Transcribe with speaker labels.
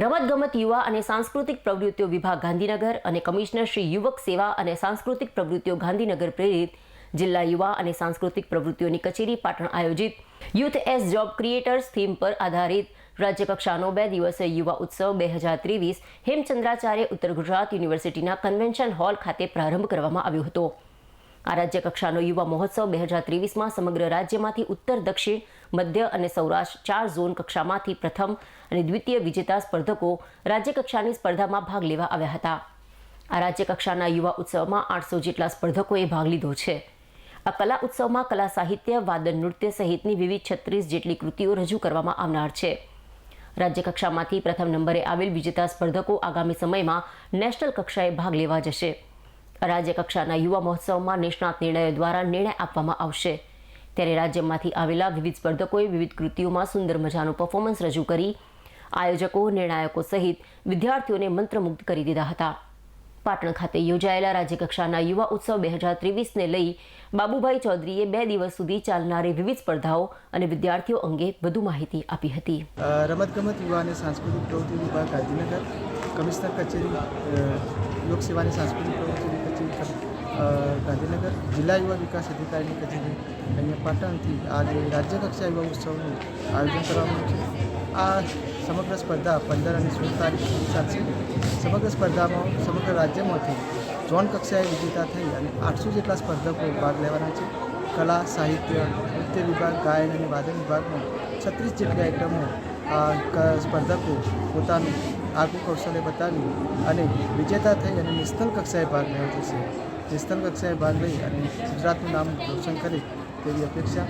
Speaker 1: રમતગમત યુવા અને સાંસ્કૃતિક પ્રવૃત્તિઓ વિભાગ ગાંધીનગર અને કમિશનર શ્રી યુવક સેવા અને સાંસ્કૃતિક પ્રવૃત્તિઓ ગાંધીનગર પ્રેરિત જિલ્લા યુવા અને સાંસ્કૃતિક પ્રવૃત્તિઓની કચેરી પાટણ આયોજિત. Youth as job creators theme પર આધારિત રાજ્યકક્ષાનો બે દિવસીય યુવા ઉત્સવ બે હજાર ત્રેવીસ હેમચંદ્રાચાર્ય ઉત્તર ગુજરાત યુનિવર્સિટીના કન્વેન્શન હોલ ખાતે પ્રારંભ કરવામાં આવ્યો હતો. આ રાજ્ય કક્ષાનો યુવા મહોત્સવ બે હજાર ત્રેવીસમાં સમગ્ર રાજ્યમાંથી ઉત્તર, દક્ષિણ, મધ્ય અને સૌરાષ્ટ્ર ચાર ઝોન કક્ષામાંથી પ્રથમ અને દ્વિતીય વિજેતા સ્પર્ધકો રાજ્યકક્ષાની સ્પર્ધામાં ભાગ લેવા આવ્યા હતા. આ રાજ્યકક્ષાના યુવા ઉત્સવમાં આઠસો જેટલા સ્પર્ધકોએ ભાગ લીધો છે. આ કલા ઉત્સવમાં કલા સાહિત્ય વાદન નૃત્ય સહિતની વિવિધ છત્રીસ જેટલી કૃતિઓ રજૂ કરવામાં આવનાર છે. રાજ્યકક્ષામાંથી પ્રથમ નંબરે આવેલ વિજેતા સ્પર્ધકો આગામી સમયમાં નેશનલ કક્ષાએ ભાગ લેવા જશે. રાજ્યકક્ષાના યુવા મહોત્સવમાં નિષ્ણાત નિર્ણયો દ્વારા નિર્ણય આપવામાં આવશે. ત્યારે રાજ્યમાંથી આવેલા વિવિધ સ્પર્ધકોએ વિવિધ કૃતિઓમાં સુંદર મજાનું પરફોર્મન્સ રજૂ કરી આયોજકો, નિર્ણાયકો સહિત વિદ્યાર્થીઓને મંત્રમુગ્ધ કરી દીધા હતા. પાટણ ખાતે યોજાયેલા રાજ્યકક્ષાના યુવા ઉત્સવ બે હજાર ત્રેવીસને લઈ બાબુભાઈ ચૌધરીએ બે દિવસ સુધી ચાલનારી વિવિધ સ્પર્ધાઓ અને વિદ્યાર્થીઓ અંગે વધુ માહિતી આપી હતી.
Speaker 2: રમતગમત, યુવા અને સાંસ્કૃતિક પ્રવૃત્તિ વિભાગ ગાંધીનગર, કમિશનર કચેરી લોકસેવાની સાંસ્કૃતિક ગાંધીનગર જિલ્લા યુવા વિકાસ અધિકારીની કચેરી અહીંયા પાટણથી આજે રાજ્યકક્ષા યુવા ઉત્સવનું આયોજન કરવામાં છે. આ સમગ્ર સ્પર્ધા પંદર અને સોળ તારીખ ચાલશે સમગ્ર સ્પર્ધામાં સમગ્ર રાજ્યમાંથી ઝોન કક્ષાએ વિજેતા થઈ અને આઠસો જેટલા સ્પર્ધકો ભાગ લેવાના છે. કલા, સાહિત્ય, નૃત્ય વિભાગ, ગાયન અને વાદન વિભાગમાં છત્રીસ જેટલી આઇટમો આ ક- સ્પર્ધકો પોતાનું આગવું કૌશલ્ય બતાવી અને વિજેતા થઈ અને નેશનલ કક્ષાએ ભાગ લેવા જશે. જે સ્તર કક્ષાએ ભાગ લઈ અને ગુજરાતનું નામ રોશન કરે તેવી અપેક્ષા.